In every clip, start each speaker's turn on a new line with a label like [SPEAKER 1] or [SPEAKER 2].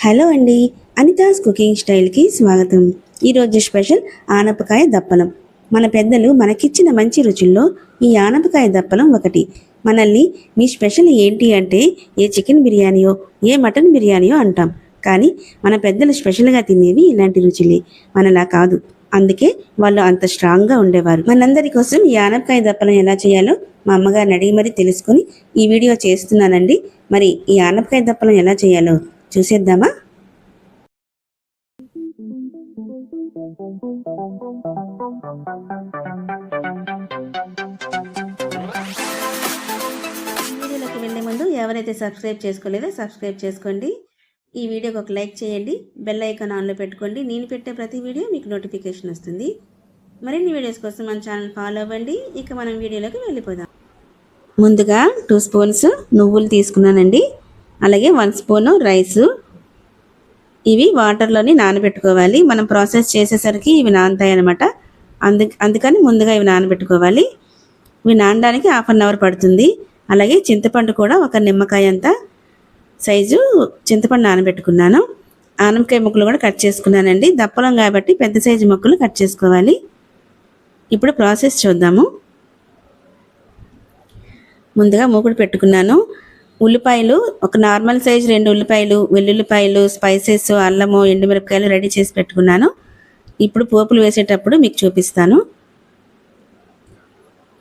[SPEAKER 1] Hello అండి Anita's cooking స్టైల్కి స్వాగతం. ఈరోజు స్పెషల్ ఆనపకాయ దప్పలం. మన పెద్దలు మనకిచ్చిన మంచి రుచుల్లో ఈ ఆనపకాయ దప్పలం ఒకటి. మనల్ని మీ స్పెషల్ ఏంటి అంటే ఏ చికెన్ బిర్యానీయో ఏ మటన్ బిర్యానీయో అంటాం. కానీ మన పెద్దలు స్పెషల్గా తినేవి ఇలాంటి రుచులే. మనలా కాదు. అందుకే వాళ్ళు అంత స్ట్రాంగ్గా ఉండేవారు. మనందరి కోసం ఈ ఆనపకాయ దప్పలం ఎలా చేయాలో మా అమ్మగారిని అడిగి మరీ తెలుసుకొని ఈ వీడియో చేస్తున్నానండి. మరి ఈ ఆనపకాయ దప్పలం ఎలా చేయాలో చూసేద్దామా? వీడియోలోకి వెళ్ళే ముందు ఎవరైతే సబ్స్క్రైబ్ చేసుకోలేదో సబ్స్క్రైబ్ చేసుకోండి. ఈ వీడియోకి ఒక లైక్ చేయండి. బెల్ ఐకాన్ ఆన్లో పెట్టుకోండి. నేను పెట్టే ప్రతి వీడియో మీకు నోటిఫికేషన్ వస్తుంది. మరిన్ని వీడియోస్ కోసం మన ఛానల్ ఫాలో అవ్వండి. ఇక మనం వీడియోలోకి వెళ్ళిపోదాం. ముందుగా టూ స్పూన్స్ నువ్వులు తీసుకున్నానండి. అలాగే వన్ స్పూను రైసు. ఇవి వాటర్లోని నానబెట్టుకోవాలి. మనం ప్రాసెస్ చేసేసరికి ఇవి నానతాయి అనమాట అందు అందుకని ముందుగా ఇవి నానబెట్టుకోవాలి. ఇవి నానడానికి హాఫ్ అన్ అవర్ పడుతుంది. అలాగే చింతపండు కూడా ఒక నిమ్మకాయ అంత సైజు చింతపండు నానబెట్టుకున్నాను. ఆనపకాయ ముక్కలు కూడా కట్ చేసుకున్నానండి. దప్పలం కాబట్టి పెద్ద సైజు ముక్కలు కట్ చేసుకోవాలి. ఇప్పుడు ప్రాసెస్ చూద్దాము. ముందుగా మూకుడు పెట్టుకున్నాను. ఉల్లిపాయలు ఒక నార్మల్ సైజ్ రెండు ఉల్లిపాయలు వెల్లుల్లిపాయలు స్పైసెస్ అల్లము ఎండుమిరపకాయలు రెడీ చేసి పెట్టుకున్నాను. ఇప్పుడు పోపులు వేసేటప్పుడు మీకు చూపిస్తాను.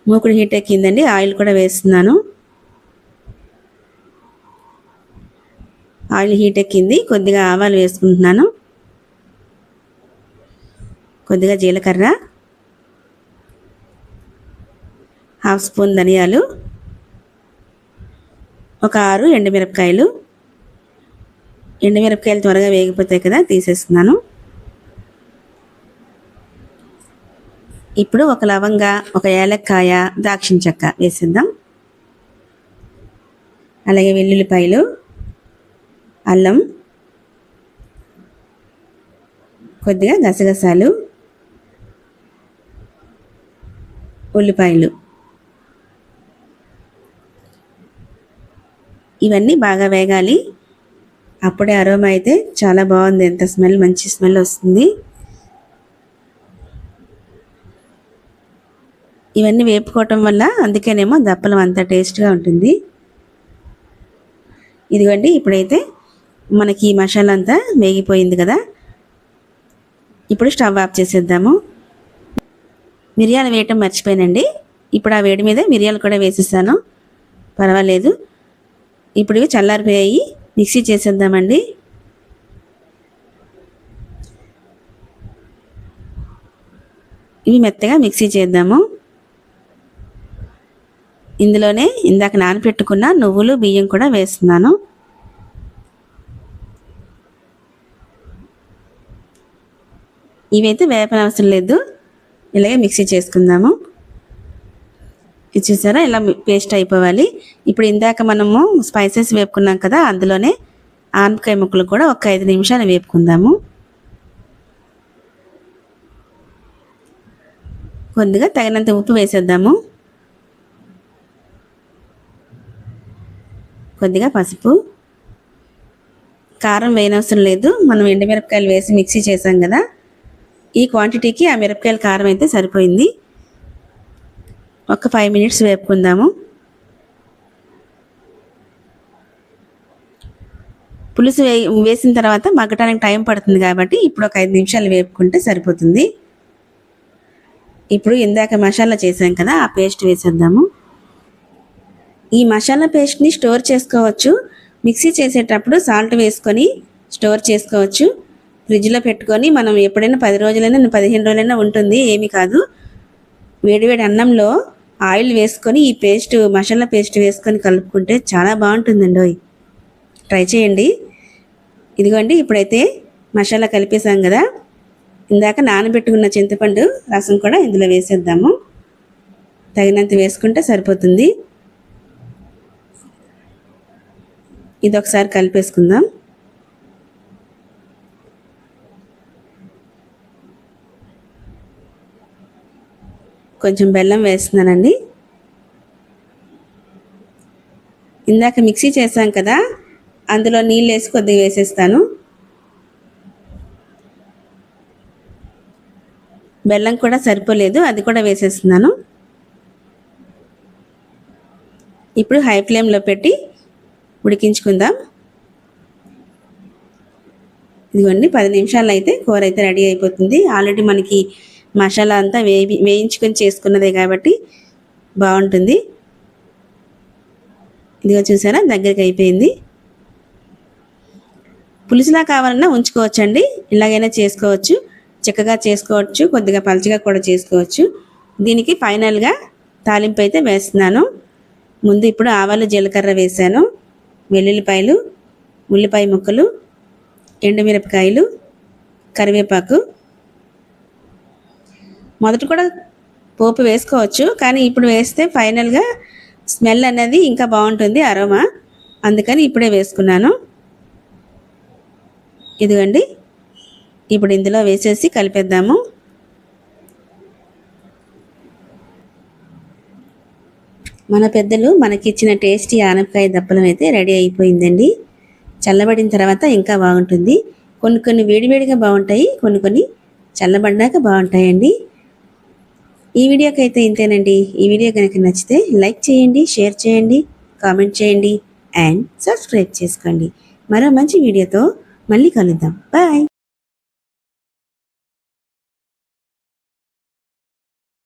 [SPEAKER 1] మూకుడు హీట్ ఎక్కిందండి ఆయిల్ కూడా వేస్తున్నాను. ఆయిల్ హీట్ ఎక్కింది కొద్దిగా ఆవాలు వేసుకుంటున్నాను. కొద్దిగా జీలకర్ర హాఫ్ స్పూన్ ధనియాలు ఒక ఆరు ఎండుమిరపకాయలు. ఎండుమిరపకాయలు త్వరగా వేగిపోతాయి కదా తీసేస్తున్నాను. ఇప్పుడు ఒక లవంగ ఒక ఏలక్కాయ దాక్షిణ చెక్క వేసేద్దాం. అలాగే వెల్లుల్లిపాయలు అల్లం కొద్దిగా గసగసాలు ఉల్లిపాయలు. ఇవన్నీ బాగా వేగాలి. అప్పుడే అరోమా అయితే చాలా బాగుంది. ఎంత స్మెల్ మంచి స్మెల్ వస్తుంది. ఇవన్నీ వేపుకోవటం వల్ల అందుకేనేమో దప్పలం అంత టేస్ట్గా ఉంటుంది. ఇదిగోండి ఇప్పుడైతే మనకి ఈ మసాలా అంతా వేగిపోయింది కదా. ఇప్పుడు స్టవ్ ఆఫ్ చేసేద్దాము. మిరియాలు వేయటం మర్చిపోయానండి. ఇప్పుడు ఆ వేడి మీద మిరియాలు కూడా వేసేసాను. పర్వాలేదు. ఇప్పుడు ఇవి చల్లారిపోయాయి. మిక్సీ చేసేద్దామండి. ఇవి మెత్తగా మిక్సీ చేద్దాము. ఇందులోనే ఇందాక నానపెట్టుకున్న నువ్వులు బియ్యం కూడా వేస్తున్నాను. ఇవైతే వేపనవసరం లేదు. ఇలాగే మిక్సీ చేసుకుందాము. ఇది చూసారా? ఇలా పేస్ట్ అయిపోవాలి. ఇప్పుడు ఇందాక మనము స్పైసెస్ వేపుకున్నాం కదా అందులోనే ఆనపకాయ ముక్కలు కూడా ఒక ఐదు నిమిషాలు వేపుకుందాము. కొద్దిగా తగినంత ఉప్పు వేసేద్దాము. కొద్దిగా పసుపు. కారం వేయనవసరం లేదు. మనం ఎండుమిరపకాయలు వేసి మిక్సీ చేసాం కదా. ఈ క్వాంటిటీకి ఆ మిరపకాయల కారం అయితే సరిపోయింది. ఒక ఫైవ్ మినిట్స్ వేపుకుందాము. పులుసు వే వేసిన తర్వాత మగ్గటానికి టైం పడుతుంది కాబట్టి ఇప్పుడు ఒక ఐదు నిమిషాలు వేపుకుంటే సరిపోతుంది. ఇప్పుడు ఇందాక మసాలా చేసాం కదా ఆ పేస్ట్ వేసేద్దాము. ఈ మసాలా పేస్ట్ని స్టోర్ చేసుకోవచ్చు. మిక్సీ చేసేటప్పుడు సాల్ట్ వేసుకొని స్టోర్ చేసుకోవచ్చు. ఫ్రిడ్జ్లో పెట్టుకొని మనం ఎప్పుడైనా పది రోజులైనా పదిహేను రోజులైనా ఉంటుంది ఏమీ కాదు. వేడివేడి అన్నంలో ఆయిల్ వేసుకొని ఈ పేస్ట్ మసాలా పేస్ట్ వేసుకొని కలుపుకుంటే చాలా బాగుంటుందండి ఓయ్. ట్రై చేయండి. ఇదిగోండి ఇప్పుడైతే మసాలా కలిపేసాం కదా. ఇందాక నానబెట్టుకున్న చింతపండు రసం కూడా ఇందులో వేసేద్దాము. తగినంత వేసుకుంటే సరిపోతుంది. ఇది ఒకసారి కలిపేసుకుందాం. కొంచెం బెల్లం వేస్తున్నానండి. ఇందాక మిక్సీ చేసాం కదా అందులో నీళ్ళు వేసి కొద్దిగా వేసేస్తాను. బెల్లం కూడా సరిపోలేదు అది కూడా వేసేస్తున్నాను. ఇప్పుడు హై ఫ్లేమ్లో పెట్టి ఉడికించుకుందాం. ఇదిగోండి పది నిమిషాలు అయితే కూర అయితే రెడీ అయిపోతుంది. ఆల్రెడీ మనకి మసాలా అంతా వేయి వేయించుకొని చేసుకున్నదే కాబట్టి బాగుంటుంది. ఇదిగో చూసారా? దగ్గరికి అయిపోయింది. పులుసులా కావాలన్నా ఉంచుకోవచ్చండి. ఇలాగైనా చేసుకోవచ్చు. చక్కగా చేసుకోవచ్చు. కొద్దిగా పలుచగా కూడా చేసుకోవచ్చు. దీనికి ఫైనల్గా తాలింపు అయితే వేస్తున్నాను. ముందు ఇప్పుడు ఆవాలు జీలకర్ర వేసాను వెల్లుల్లిపాయలు ఉల్లిపాయ ముక్కలు ఎండుమిరపకాయలు కరివేపాకు మొదట కూడా పోపు వేసుకోవచ్చు కానీ ఇప్పుడు వేస్తే ఫైనల్గా స్మెల్ అనేది ఇంకా బాగుంటుంది అరోమా అందుకని ఇప్పుడే వేసుకున్నాను. ఇదిగండి. ఇప్పుడు ఇందులో వేసేసి కలిపేద్దాము. మన పెద్దలు మనకిచ్చిన టేస్టీ ఆనపకాయ దప్పలం అయితే రెడీ అయిపోయిందండి. చల్లబడిన తర్వాత ఇంకా బాగుంటుంది. కొన్ని కొన్ని వేడివేడిగా బాగుంటాయి కొన్ని కొన్ని చల్లబడినాక బాగుంటాయండి. ఈ వీడియోకి అయితే ఇంతేనండి. ఈ వీడియో కనుక నచ్చితే లైక్ చేయండి షేర్ చేయండి కామెంట్ చేయండి అండ్ సబ్స్క్రైబ్ చేసుకోండి. మరో మంచి వీడియోతో మళ్ళీ కలుద్దాం. బాయ్.